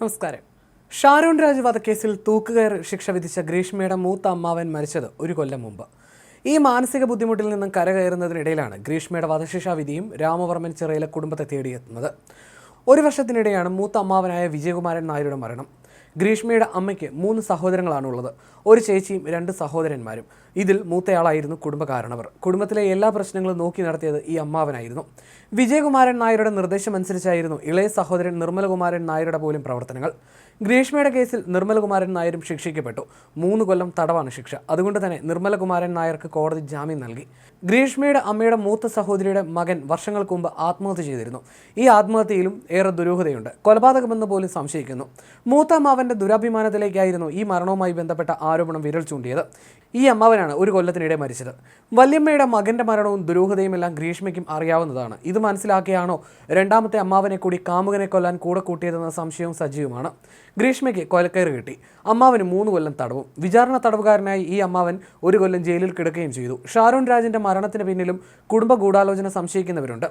നമസ്കാരം. ഷാരോൺ രാജ് വധക്കേസിൽ തൂക്കുകയർ ശിക്ഷ വിധിച്ച ഗ്രീഷ്മയുടെ മൂത്ത അമ്മാവൻ മരിച്ചത് ഒരു കൊല്ലം മുമ്പ്. ഈ മാനസിക ബുദ്ധിമുട്ടിൽ നിന്നും കരകയറുന്നതിനിടയിലാണ് ഗ്രീഷ്മയുടെ വധശിക്ഷാ വിധിയും രാമവർമ്മൻ ചിറയിലെ കുടുംബത്തെ തേടിയെത്തുന്നത്. ഒരു വർഷത്തിനിടെയാണ് മൂത്ത അമ്മാവനായ വിജയകുമാരൻ നായരുടെ മരണം. ഗ്രീഷ്മയുടെ അമ്മയ്ക്ക് മൂന്ന് സഹോദരങ്ങളാണുള്ളത്. ഒരു ചേച്ചിയും രണ്ട് സഹോദരന്മാരും. ഇതിൽ മൂത്തയാളായിരുന്നു കുടുംബകാരണവർ. കുടുംബത്തിലെ എല്ലാ പ്രശ്നങ്ങളും നോക്കി നടത്തിയത് ഈ അമ്മാവനായിരുന്നു. വിജയകുമാരൻ നായരുടെ നിർദ്ദേശമനുസരിച്ചായിരുന്നു ഇളയ സഹോദരൻ നിർമ്മലകുമാരൻ നായരുടെ പോലും പ്രവർത്തനങ്ങൾ. ഗ്രീഷ്മയുടെ കേസിൽ നിർമ്മലകുമാരൻ നായരും ശിക്ഷിക്കപ്പെട്ടു. മൂന്ന് കൊല്ലം തടവാണ് ശിക്ഷ. അതുകൊണ്ട് തന്നെ നിർമ്മലകുമാരൻ നായർക്ക് കോടതി ജാമ്യം നൽകി. ഗ്രീഷ്മയുടെ അമ്മയുടെ മൂത്ത സഹോദരിയുടെ മകൻ വർഷങ്ങൾക്ക് മുമ്പ് ആത്മഹത്യ ചെയ്തിരുന്നു. ഈ ആത്മഹത്യയിലും ഏറെ ദുരൂഹതയുണ്ട്. കൊലപാതകമെന്ന് പോലും സംശയിക്കുന്നു. മൂത്ത അമ്മാവന്റെ ദുരാഭിമാനത്തിലേക്കായിരുന്നു ഈ മരണവുമായി ബന്ധപ്പെട്ട ആരോപണം വിരൽ ചൂണ്ടിയത്. ഈ അമ്മാവനാണ് ഒരു കൊല്ലത്തിനിടെ മരിച്ചത്. വല്യമ്മയുടെ മകന്റെ മരണവും ദുരൂഹതയുമെല്ലാം ഗ്രീഷ്മയ്ക്കും അറിയാവുന്നതാണ്. ഇത് മനസ്സിലാക്കിയാണോ രണ്ടാമത്തെ അമ്മാവനെ കൂടി കാമുകനെ കൊല്ലാൻ കൂടെ കൂട്ടിയതെന്ന സംശയവും സജീവമാണ്. ഗ്രീഷ്മയ്ക്ക് കൊലക്കയറ് കിട്ടി. അമ്മാവന് മൂന്ന് കൊല്ലം തടവും. വിചാരണ തടവുകാരനായി ഈ അമ്മാവൻ ഒരു കൊല്ലം ജയിലിൽ കിടക്കുകയും ചെയ്തു. ഷാരൂൺ രാജിന്റെ മരണത്തിന് പിന്നിലും കുടുംബ ഗൂഢാലോചന സംശയിക്കുന്നവരുണ്ട്.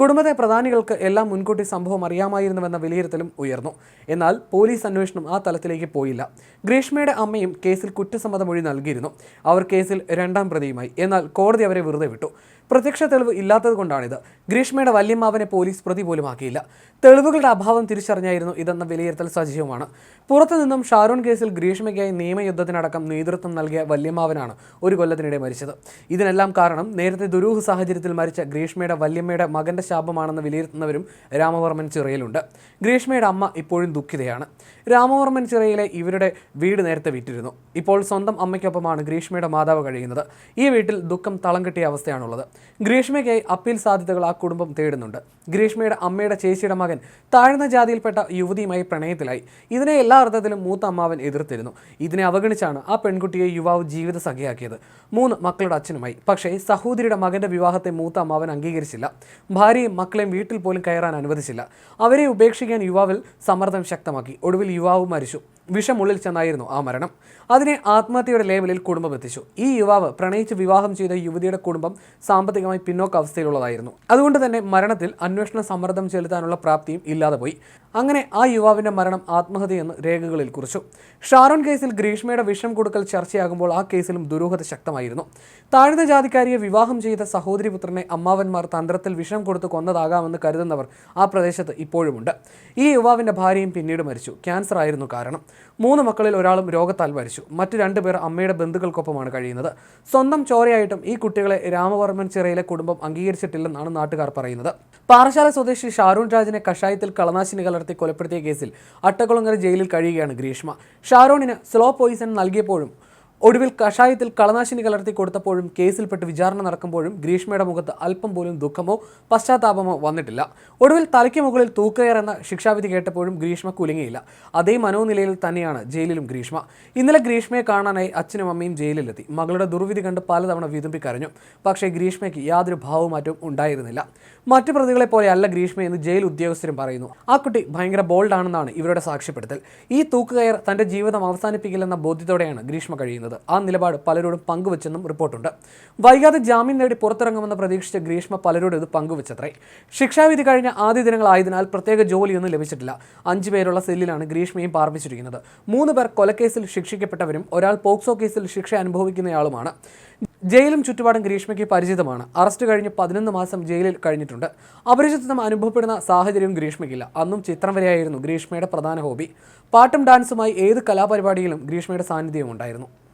കുടുംബത്തെ പ്രധാനികൾക്ക് എല്ലാം മുൻകൂട്ടി സംഭവം അറിയാമായിരുന്നുവെന്ന വിലയിരുത്തലും ഉയർന്നു. എന്നാൽ പോലീസ് അന്വേഷണം ആ തലത്തിലേക്ക് പോയില്ല. ഗ്രീഷ്മയുടെ അമ്മയും കേസിൽ കുറ്റസമ്മത മൊഴി നൽകിയിരുന്നു. അവർ കേസിൽ രണ്ടാം പ്രതിയുമായി. എന്നാൽ കോടതി അവരെ വെറുതെ വിട്ടു. പ്രത്യക്ഷ തെളിവ് ഇല്ലാത്തത് കൊണ്ടാണിത്. ഗ്രീഷ്മയുടെ വല്യമ്മാവനെ പോലീസ് പ്രതി പോലും ആക്കിയില്ല. തെളിവുകളുടെ അഭാവം തിരിച്ചറിഞ്ഞായിരുന്നു ഇതെന്ന വിലയിരുത്തൽ സജീവമാണ്. പുറത്തുനിന്നും ഷാരോൺ കേസിൽ ഗ്രീഷ്മയ്ക്കായി നിയമയുദ്ധത്തിനടക്കം നേതൃത്വം നൽകിയ വല്യമ്മാവനാണ് ഒരു കൊല്ലത്തിനിടെ മരിച്ചത്. ഇതിനെല്ലാം കാരണം നേരത്തെ ദുരൂഹ സാഹചര്യത്തിൽ മരിച്ച ഗ്രീഷ്മയുടെ വല്യമ്മയുടെ മകന്റെ ശാപമാണെന്ന് വിലയിരുത്തുന്നവരും രാമവർമ്മൻ ചിറയിലുണ്ട്. ഗ്രീഷ്മയുടെ അമ്മ ഇപ്പോഴും ദുഃഖിതയാണ്. രാമവർമ്മൻ ചിറയിലെ ഇവരുടെ വീട് നേരത്തെ വിറ്റിരുന്നു. ഇപ്പോൾ സ്വന്തം അമ്മയ്ക്കൊപ്പമാണ് ഗ്രീഷ്മയുടെ മാതാവ് കഴിയുന്നത്. ഈ വീട്ടിൽ ദുഃഖം തളം കിട്ടിയ അവസ്ഥയാണുള്ളത്. ഗ്രീഷ്മയ്ക്കായി അപ്പീൽ സാധ്യതകൾ ആ കുടുംബം തേടുന്നുണ്ട്. ഗ്രീഷ്മയുടെ അമ്മയുടെ ചേച്ചിയുടെ മകൻ താഴ്ന്ന ജാതിയിൽപ്പെട്ട യുവതിയുമായി പ്രണയത്തിലായി. ഇതിനെ എല്ലാ അർത്ഥത്തിലും മൂത്ത അമ്മാവൻ എതിർത്തിരുന്നു. ഇതിനെ അവഗണിച്ചാണ് ആ പെൺകുട്ടിയെ യുവാവ് ജീവിത സഖിയാക്കിയത് മൂന്ന് മക്കളുടെ അച്ഛനുമായി. പക്ഷേ സഹോദരിയുടെ മകന്റെ വിവാഹത്തെ മൂത്ത അമ്മാവൻ അംഗീകരിച്ചില്ല. ഭാര്യയും മക്കളെയും വീട്ടിൽ പോലും കയറാൻ അനുവദിച്ചില്ല. അവരെ ഉപേക്ഷിക്കാൻ യുവാവിൽ സമ്മർദ്ദം ശക്തമാക്കി. ഒടുവിൽ യുവാവ് മരിച്ചു വിഷമുള്ളിൽ ചെന്നായിരുന്നു ആ മരണം. അതിനെ ആത്മഹത്യയുടെ ലേവലിൽ കുടുംബം എത്തിച്ചു. ഈ യുവാവ് പ്രണയിച്ച് വിവാഹം ചെയ്ത യുവതിയുടെ കുടുംബം സാമ്പത്തികമായി പിന്നോക്ക അവസ്ഥയിലുള്ളതായിരുന്നു അതുകൊണ്ട് തന്നെ മരണത്തിൽ അന്വേഷണ സമ്മർദ്ദം ചെലുത്താനുള്ള പ്രാപ്തിയും ഇല്ലാതെ പോയി. അങ്ങനെ ആ യുവാവിന്റെ മരണം ആത്മഹത്യയെന്ന് രേഖകളിൽ കുറിച്ചു. ഷാരോൺ കേസിൽ ഗ്രീഷ്മയുടെ വിഷം കൊടുക്കൽ ചർച്ചയാകുമ്പോൾ ആ കേസിലും ദുരൂഹത ശക്തമായിരുന്നു. താഴ്ന്ന ജാതിക്കാരിയെ വിവാഹം ചെയ്ത സഹോദരി പുത്രനെ അമ്മാവന്മാർ തന്ത്രത്തിൽ വിഷം കൊടുത്ത് കൊന്നതാകാമെന്ന് കരുതുന്നവർ ആ പ്രദേശത്ത് ഇപ്പോഴുമുണ്ട്. ഈ യുവാവിന്റെ ഭാര്യയും പിന്നീട് മരിച്ചു. ക്യാൻസർ ആയിരുന്നു കാരണം. മൂന്ന് മക്കളിൽ ഒരാളും രോഗത്താൽ മരിച്ചു. മറ്റു രണ്ടുപേർ അമ്മയുടെ ബന്ധുക്കൾക്കൊപ്പമാണ് കഴിയുന്നത്. സ്വന്തം ചോരയായിട്ടും ഈ കുട്ടികളെ രാമവർമ്മൻ ചിറയിലെ കുടുംബം അംഗീകരിച്ചിട്ടില്ലെന്നാണ് നാട്ടുകാർ പറയുന്നത്. പാറശാല സ്വദേശി ഷാരൂൺ രാജിനെ കഷായത്തിൽ കളനാശിനി കലർത്തി കൊലപ്പെടുത്തിയ കേസിൽ അട്ടക്കുളങ്ങര ജയിലിൽ കഴിയുകയാണ് ഗ്രീഷ്മ. ഷാരൂണിന് സ്ലോ പോയിസൺ നൽകിയപ്പോഴും ഒടുവിൽ കഷായത്തിൽ കളനാശിനി കലർത്തി കൊടുത്തപ്പോഴും കേസിൽപ്പെട്ട് വിചാരണ നടക്കുമ്പോഴും ഗ്രീഷ്മയുടെ മുഖത്ത് അല്പം പോലും ദുഃഖമോ പശ്ചാത്താപമോ വന്നിട്ടില്ല. ഒടുവിൽ തലയ്ക്ക് മുകളിൽ തൂക്കയർ എന്ന ശിക്ഷാവിധി കേട്ടപ്പോഴും ഗ്രീഷ്മ കുലുങ്ങിയില്ല. അതേ മനോനിലയിൽ തന്നെയാണ് ജയിലിലും ഗ്രീഷ്മ. ഇന്നലെ ഗ്രീഷ്മയെ കാണാനായി അച്ഛനും അമ്മയും ജയിലിലെത്തി. മകളുടെ ദുർവിധി കണ്ട് പലതവണ വിതുമ്പിക്കരഞ്ഞു പക്ഷേ ഗ്രീഷ്മയ്ക്ക് യാതൊരു ഭാവമാറ്റവും ഉണ്ടായിരുന്നില്ല. മറ്റു പ്രതികളെ പോലെ അല്ല ഗ്രീഷ്മ എന്ന് ജയിൽ ഉദ്യോഗസ്ഥരും പറയുന്നു. ആ കുട്ടി ഭയങ്കര ബോൾഡാണെന്നാണ് ഇവരുടെ സാക്ഷ്യപ്പെടുത്തൽ. ഈ തൂക്കുകയർ തന്റെ ജീവിതം അവസാനിപ്പിക്കില്ലെന്ന ബോധ്യത്തോടെയാണ് ഗ്രീഷ്മ കഴിയുന്നത്. ആ നിലപാട് പലരോടും പങ്കുവച്ചെന്നും റിപ്പോർട്ടുണ്ട്. വൈകാതെ ജാമ്യം നേടി പുറത്തിറങ്ങുമെന്ന് പ്രതീക്ഷിച്ച ഗ്രീഷ്മ പലരോടും ഇത് പങ്കുവച്ചത്രേ. ശിക്ഷാവിധി കഴിഞ്ഞ ആദ്യ ദിനങ്ങളായതിനാൽ പ്രത്യേക ജോലിയൊന്നും ലഭിച്ചിട്ടില്ല. അഞ്ചു പേരുള്ള സെല്ലിലാണ് ഗ്രീഷ്മയും പാർപ്പിച്ചിരിക്കുന്നത്. മൂന്ന് പേർ കൊലക്കേസിൽ ശിക്ഷിക്കപ്പെട്ടവരും ഒരാൾ പോക്സോ കേസിൽ ശിക്ഷ അനുഭവിക്കുന്നയാളുമാണ്. ജയിലും ചുറ്റുപാടും ഗ്രീഷ്മയ്ക്ക് പരിചിതമാണ്. അറസ്റ്റ് കഴിഞ്ഞ് പതിനൊന്ന് മാസം ജയിലിൽ കഴിഞ്ഞിട്ടുണ്ട്. അപരിചിതം അനുഭവപ്പെടുന്ന സാഹചര്യവും ഗ്രീഷ്മയ്ക്കില്ല. അന്നും ചിത്രം വരെയായിരുന്നു ഗ്രീഷ്മയുടെ പ്രധാന ഹോബി. പാട്ടും ഡാൻസുമായി ഏത് കലാപരിപാടിയിലും ഗ്രീഷ്മയുടെ സാന്നിധ്യം ഉണ്ടായിരുന്നു